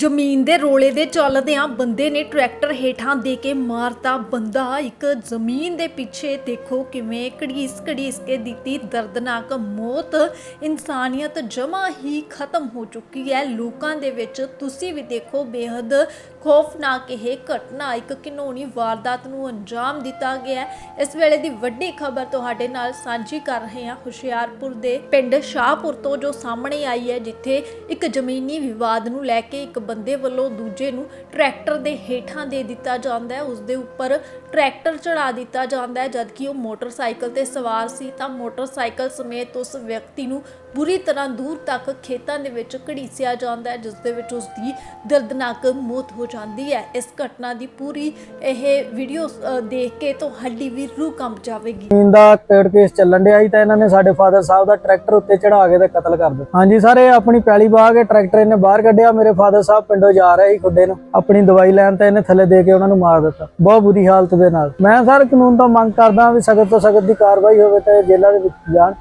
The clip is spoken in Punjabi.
ਜ਼ਮੀਨ ਦੇ ਰੋਲੇ ਦੇ ਚੱਲਦਿਆਂ ਬੰਦੇ ਨੇ ਟਰੈਕਟਰ ਹੇਠਾਂ ਦੇ ਕੇ ਮਾਰਤਾ ਬੰਦਾ। ਇੱਕ ਜ਼ਮੀਨ ਦੇ ਪਿੱਛੇ ਦੇਖੋ ਕਿਵੇਂ ਘੜੀਸ ਘੜੀਸ ਕੇ ਦਿੱਤੀ ਦਰਦਨਾਕ ਮੌਤ। ਇਨਸਾਨੀਅਤ ਜਮਾ ਹੀ ਖਤਮ ਹੋ ਚੁੱਕੀ ਹੈ। ਲੋਕਾਂ ਦੇ ਵਿੱਚ ਤੁਸੀਂ ਵੀ ਦੇਖੋ ਬੇहद ਖੌਫਨਾਕ ਇਹ ਘਟਨਾ। ਇੱਕ ਘਿਨੌਣੀ ਵਾਰਦਾਤ ਨੂੰ ਅੰਜਾਮ ਦਿੱਤਾ ਗਿਆ ਇਸ ਵੇਲੇ ਦੀ ਵੱਡੀ ਖਬਰ ਤੁਹਾਡੇ ਨਾਲ ਸਾਂਝੀ ਕਰ ਰਹੇ ਹਾਂ ਹੁਸ਼ਿਆਰਪੁਰ ਦੇ ਪਿੰਡ ਸ਼ਾਹਪੁਰ ਤੋਂ ਜੋ ਸਾਹਮਣੇ ਆਈ ਹੈ, ਜਿੱਥੇ ਇੱਕ ਜ਼ਮੀਨੀ ਵਿਵਾਦ ਨੂੰ ਲੈ ਕੇ ਇੱਕ ਬੰਦੇ ਵੱਲੋਂ ਦੂਜੇ ਨੂੰ ਟਰੈਕਟਰ ਦੇ ਹੇਠਾਂ ਦੇ ਦਿੱਤਾ ਜਾਂਦਾ ਹੈ ਉਸ ਦੇ ਉੱਪਰ ਟਰੈਕਟਰ ਚੜਾ ਦਿੱਤਾ ਜਾਂਦਾ ਹੈ, ਜਦਕਿ ਉਹ ਮੋਟਰਸਾਈਕਲ ਤੇ ਸਵਾਰ ਸੀ, ਤਾਂ ਮੋਟਰਸਾਈਕਲ ਸਮੇਤ ਉਸ ਵਿਅਕਤੀ ਨੂੰ ਬੁਰੀ ਤਰ੍ਹਾਂ ਦੂਰ ਤੱਕ ਖੇਤਾਂ ਦੇ ਵਿੱਚ ਘੜੀਸਿਆ ਜਾਂਦਾ ਹੈ, ਜਿਸ ਦੇ ਵਿੱਚ ਉਸ ਦੀ ਦਰਦਨਾਕ ਮੌਤ ਹੋ ਜਾਂਦੀ ਹੈ। ਇਸ ਘਟਨਾ ਦੀ ਪੂਰੀ ਇਹ ਵੀਡੀਓ ਦੇਖ ਕੇ ਤੁਹਾਡੀ ਵੀ ਰੂਹ ਕੰਬ ਜਾਵੇਗੀ। ਦਾ ਕੋਰਟ ਕੇਸ ਚੱਲਣ ਡਿਆ ਸੀ ਤਾਂ ਇਹਨਾਂ ਨੇ ਸਾਡੇ ਫਾਦਰ ਸਾਹਿਬ ਦਾ ਟਰੈਕਟਰ ਉੱਤੇ ਚੜਾ ਕੇ ਤੇ ਕਤਲ ਕਰ ਦਿੱਤਾ। ਹਾਂਜੀ ਸਰ, ਇਹ ਆਪਣੀ ਪਹਿਲੀ ਬਾਗ ਕੇ ਟਰੈਕਟਰ ਇਹਨੇ ਬਾਹਰ ਕੱਢਿਆ, ਮੇਰੇ ਫਾਦਰ ਸਾਹਿਬ ਪਿੰਡੋਂ ਜਾ ਰਿਹਾ ਸੀ ਖੁੱਡੇ ਨੂੰ। ਆਪਣੀ ਦਵਾਈ ਲੈਣ ਤੇ ਇਹਨੇ ਥੱਲੇ ਦੇ ਕੇ ਉਹਨਾਂ ਨੂੰ ਮਾਰ ਦਿੱਤਾ। ਬਹੁਤ ਬੁਰੀ ਹਾਲਤ ਦੇ ਨਾਲ। ਮੈਂ ਸਰ ਕਾਨੂੰਨ ਤੋਂ ਮੰਗ ਕਰਦਾ ਵੀ ਸਖਤ ਤੋਂ ਸਖਤ ਦੀ ਕਾਰਵਾਈ ਹੋਵੇ ਤੇ ਇਹ ਜੇਲ੍ਹਾਂ ਦੇ ਵਿੱਚ ਜਾਣ।